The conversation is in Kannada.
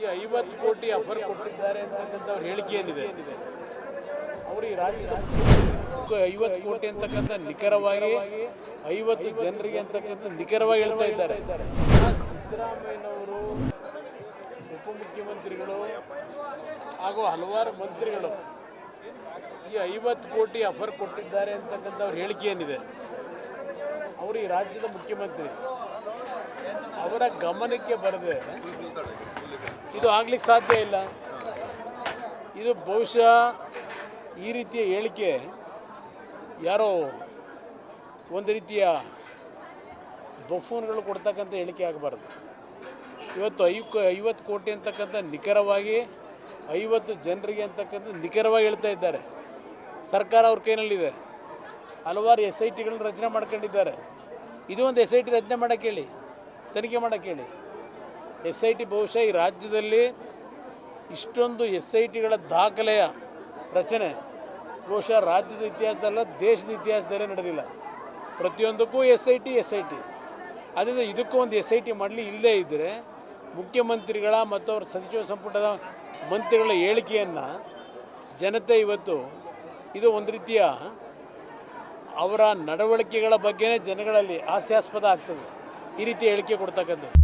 ಈ ಐವತ್ತು ಕೋಟಿ ಆಫರ್ ಕೊಟ್ಟಿದ್ದಾರೆ ಅಂತಕ್ಕಂಥ ಅವ್ರ ಹೇಳಿಕೆ ಏನಿದೆ? ಅವರು ಈ ರಾಜ್ಯದ ಐವತ್ತು ಕೋಟಿ ಅಂತಕ್ಕಂಥ ನಿಖರವಾಗಿ ಐವತ್ತು ಜನರಿಗೆ ಅಂತಕ್ಕಂಥ ನಿಖರವಾಗಿ ಹೇಳ್ತಾ ಇದ್ದಾರೆ. ಸಿದ್ದರಾಮಯ್ಯನವರು ಉಪಮುಖ್ಯಮಂತ್ರಿಗಳು ಹಾಗೂ ಹಲವಾರು ಮಂತ್ರಿಗಳು ಈ ಐವತ್ತು ಕೋಟಿ ಆಫರ್ ಕೊಟ್ಟಿದ್ದಾರೆ ಅಂತಕ್ಕಂಥ ಅವ್ರ ಹೇಳಿಕೆ ಏನಿದೆ? ಅವರು ಈ ರಾಜ್ಯದ ಮುಖ್ಯಮಂತ್ರಿ ಅವರ ಗಮನಕ್ಕೆ ಬರದೆ ಇದು ಆಗ್ಲಿಕ್ಕೆ ಸಾಧ್ಯ ಇಲ್ಲ. ಇದು ಬಹುಶಃ ಈ ರೀತಿಯ ಹೇಳಿಕೆ ಯಾರೋ ಒಂದು ರೀತಿಯ ಬಫೂನ್ಗಳು ಕೊಡ್ತಕ್ಕಂಥ ಹೇಳಿಕೆ ಆಗಬಾರ್ದು. ಇವತ್ತು ಐ ಐವತ್ತು ಕೋಟಿ ಅಂತಕ್ಕಂಥ ನಿಖರವಾಗಿ ಐವತ್ತು ಜನರಿಗೆ ಅಂತಕ್ಕಂಥ ನಿಖರವಾಗಿ ಹೇಳ್ತಾ ಇದ್ದಾರೆ. ಸರ್ಕಾರ ಅವ್ರ ಕೈನಲ್ಲಿದೆ. ಹಲವಾರು ಎಸ್ ಐ ಟಿಗಳನ್ನ ರಚನೆ ಮಾಡ್ಕೊಂಡಿದ್ದಾರೆ. ಇದು ಒಂದು ಎಸ್ ಐ ಟಿ ರಚನೆ ಮಾಡೋಕ್ಕೆ ಹೇಳಿ, ತನಿಖೆ ಮಾಡೋಕ್ಕೆ ಹೇಳಿ. ಎಸ್ ಐ ಟಿ ಬಹುಶಃ ಈ ರಾಜ್ಯದಲ್ಲಿ ಇಷ್ಟೊಂದು ಎಸ್ ಐ ಟಿಗಳ ದಾಖಲೆಯ ರಚನೆ ಬಹುಶಃ ರಾಜ್ಯದ ಇತಿಹಾಸದಲ್ಲ, ದೇಶದ ಇತಿಹಾಸದಲ್ಲೇ ನಡೆದಿಲ್ಲ. ಪ್ರತಿಯೊಂದಕ್ಕೂ S I T S I T ಅದರಿಂದ ಇದಕ್ಕೂ ಒಂದು ಎಸ್ ಐ ಟಿ ಮಾಡಲಿ ಇಲ್ಲದೇ ಇದ್ದರೆ ಮುಖ್ಯಮಂತ್ರಿಗಳ ಮತ್ತು ಅವ್ರ ಸಚಿವ ಸಂಪುಟದ ಮಂತ್ರಿಗಳ ಹೇಳಿಕೆಯನ್ನು ಜನತೆ ಇವತ್ತು ಇದು ಒಂದು ರೀತಿಯ ಅವರ ನಡವಳಿಕೆಗಳ ಬಗ್ಗೆನೇ ಜನಗಳಲ್ಲಿ ಹಾಸ್ಯಾಸ್ಪದ ಆಗ್ತದೆ. ಈ ರೀತಿ ಹೇಳಿಕೆ ಕೊಡ್ತಕ್ಕಂಥದ್ದು.